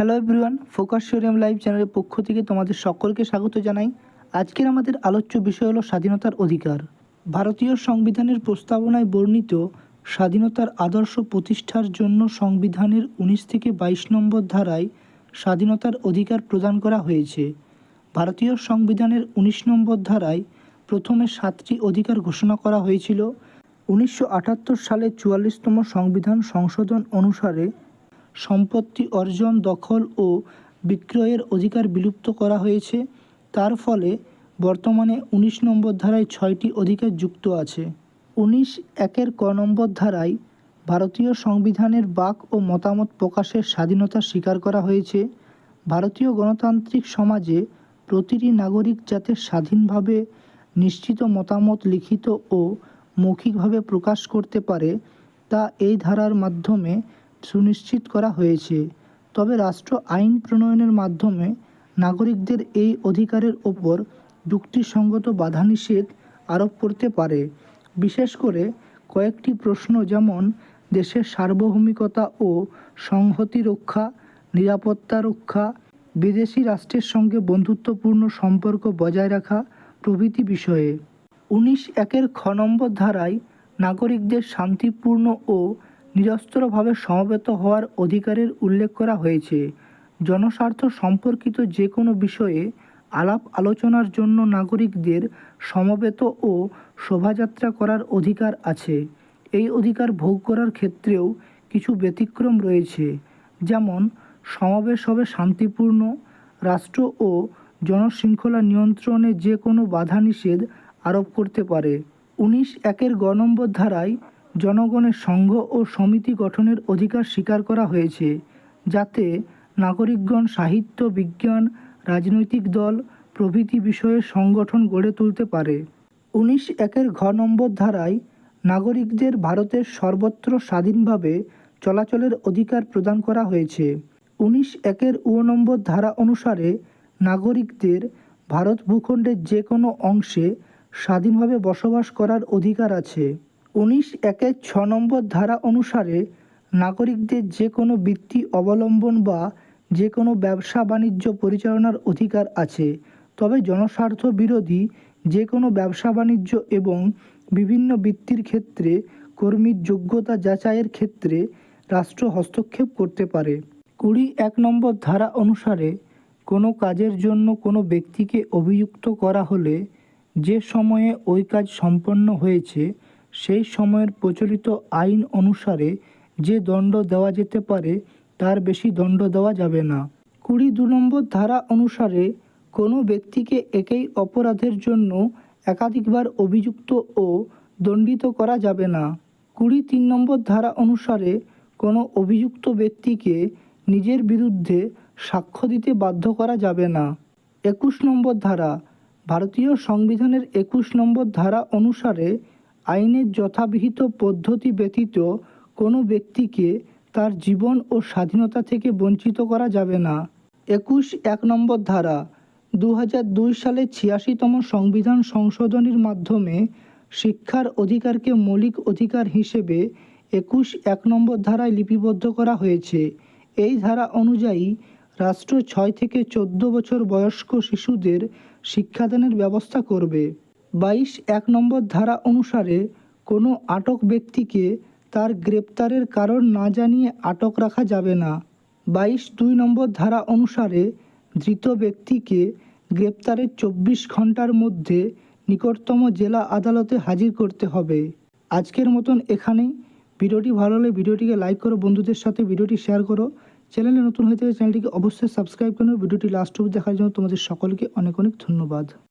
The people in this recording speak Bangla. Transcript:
Hello everyone focus showroom live চ্যানেলের পক্ষ থেকে তোমাদের সকলকে স্বাগত জানাই। আজকের আমাদের আলোচ্য বিষয় হলো স্বাধীনতার অধিকার। ভারতীয় সংবিধানের প্রস্তাবনায় বর্ণিত স্বাধীনতার আদর্শ প্রতিষ্ঠার জন্য সংবিধানের উনিশ থেকে বাইশ নম্বর ধারায় স্বাধীনতার অধিকার প্রদান করা হয়েছে। ভারতীয় সংবিধানের উনিশ নম্বর ধারায় প্রথমে সাতটি অধিকার ঘোষণা করা হয়েছিল। উনিশশো আটাত্তর সালে চুয়াল্লিশতম সংবিধান সংশোধন অনুসারে সম্পত্তি অর্জন, দখল ও বিক্রয়ের অধিকার বিলুপ্ত করা হয়েছে। তার ফলে বর্তমানে উনিশ নম্বর ধারায় ছয়টি অধিকার যুক্ত আছে। উনিশ একের ক নম্বর ধারায় ভারতীয় সংবিধানের বাক ও মতামত প্রকাশের স্বাধীনতা স্বীকার করা হয়েছে। ভারতীয় গণতান্ত্রিক সমাজে প্রতিটি নাগরিক যাতে স্বাধীনভাবে নিশ্চিত মতামত লিখিত ও মৌখিকভাবে প্রকাশ করতে পারে, তা এই ধারার মাধ্যমে সুনিশ্চিত করা হয়েছে। তবে রাষ্ট্র আইন প্রণয়নের মাধ্যমে নাগরিকদের এই অধিকারের ওপর যুক্তিসঙ্গত বাধানিষেধ আরোপ করতে পারে। বিশেষ করে কয়েকটি প্রশ্ন যেমন দেশের সার্বভৌমিকতা ও সংহতি রক্ষা নিরাপত্তা রক্ষা বিদেশি রাষ্ট্রের সঙ্গে বন্ধুত্বপূর্ণ সম্পর্ক বজায় রাখা প্রভৃতি বিষয়ে। উনিশ একের খ নম্বর ধারায় নাগরিকদের শান্তিপূর্ণ ও নিরস্ত্রভাবে সমবেত হওয়ার অধিকারের উল্লেখ করা হয়েছে। জনস্বার্থ সম্পর্কিত যে কোনো বিষয়ে আলাপ আলোচনার জন্য নাগরিকদের সমবেত ও শোভাযাত্রা করার অধিকার আছে। এই অধিকার ভোগ করার ক্ষেত্রেও কিছু ব্যতিক্রম রয়েছে, যেমন সমাবেশ হবে শান্তিপূর্ণ, রাষ্ট্র ও জনশৃঙ্খলা নিয়ন্ত্রণে যে কোনো বাধা নিষেধ আরোপ করতে পারে। উনিশ একের গ নম্বর ধারায় জনগণের সংঘ ও সমিতি গঠনের অধিকার স্বীকার করা হয়েছে, যাতে নাগরিকগণ সাহিত্য, বিজ্ঞান, রাজনৈতিক দল, প্রভৃতি বিষয়ে সংগঠন গড়ে তুলতে পারে। উনিশ একের ঘ নম্বর ধারায়, নাগরিকদের ভারতের সর্বত্র স্বাধীনভাবে চলাচলের অধিকার প্রদান করা হয়েছে। উনিশ একের উ নম্বর ধারা অনুসারে, নাগরিকদের ভারত ভূখণ্ডের যে কোনো অংশে স্বাধীনভাবে বসবাস করার অধিকার আছে। উনিশ একের ছ নম্বর ধারা অনুসারে নাগরিকদের যে কোনো বৃত্তি অবলম্বন বা যে কোনো ব্যবসা বাণিজ্য পরিচালনার অধিকার আছে। তবে জনস্বার্থ বিরোধী যে কোনো ব্যবসা বাণিজ্য এবং বিভিন্ন বৃত্তির ক্ষেত্রে কর্মীর যোগ্যতা যাচাইয়ের ক্ষেত্রে রাষ্ট্র হস্তক্ষেপ করতে পারে। কুড়ি এক নম্বর ধারা অনুসারে কোনো কাজের জন্য কোনো ব্যক্তিকে অভিযুক্ত করা হলে যে সময়ে ওই কাজ সম্পন্ন হয়েছে সেই সময়ের প্রচলিত আইন অনুসারে যে দণ্ড দেওয়া যেতে পারে, তার বেশি দণ্ড দেওয়া যাবে না। কুড়ি দু নম্বর ধারা অনুসারে কোনো ব্যক্তিকে একই অপরাধের জন্য একাধিকবার অভিযুক্ত ও দণ্ডিত করা যাবে না। কুড়ি তিন নম্বর ধারা অনুসারে কোনো অভিযুক্ত ব্যক্তিকে নিজের বিরুদ্ধে সাক্ষ্য দিতে বাধ্য করা যাবে না। একুশ নম্বর ধারা, ভারতীয় সংবিধানের একুশ নম্বর ধারা অনুসারে আইনের যথাবিহিত পদ্ধতি ব্যতীত কোনো ব্যক্তিকে তার জীবন ও স্বাধীনতা থেকে বঞ্চিত করা যাবে না। একুশ এক নম্বর ধারা দু হাজার দুই সালে ছিয়াশিতম সংবিধান সংশোধনীর মাধ্যমে শিক্ষার অধিকারকে মৌলিক অধিকার হিসেবে একুশ এক নম্বর ধারায় লিপিবদ্ধ করা হয়েছে। এই ধারা অনুযায়ী রাষ্ট্র ছয় থেকে চোদ্দ বছর বয়স্ক শিশুদের শিক্ষাদানের ব্যবস্থা করবে। বাইশ এক নম্বর ধারা অনুসারে কোনো আটক ব্যক্তিকে তার গ্রেপ্তারের কারণ না জানিয়ে আটক রাখা যাবে না। বাইশ দুই নম্বর ধারা অনুসারে ধৃত ব্যক্তিকে গ্রেপ্তারের চব্বিশ ঘণ্টার মধ্যে নিকটতম জেলা আদালতে হাজির করতে হবে। আজকের মতন এখানেই। ভিডিওটি ভালো হলে ভিডিওটিকে লাইক করো, বন্ধুদের সাথে ভিডিওটি শেয়ার করো। চ্যানেলে নতুন হয়ে থাকলে চ্যানেলটিকে অবশ্যই সাবস্ক্রাইব করো ভিডিওটি লাস্ট অবধি দেখার জন্য তোমাদের সকলকে অনেক অনেক ধন্যবাদ।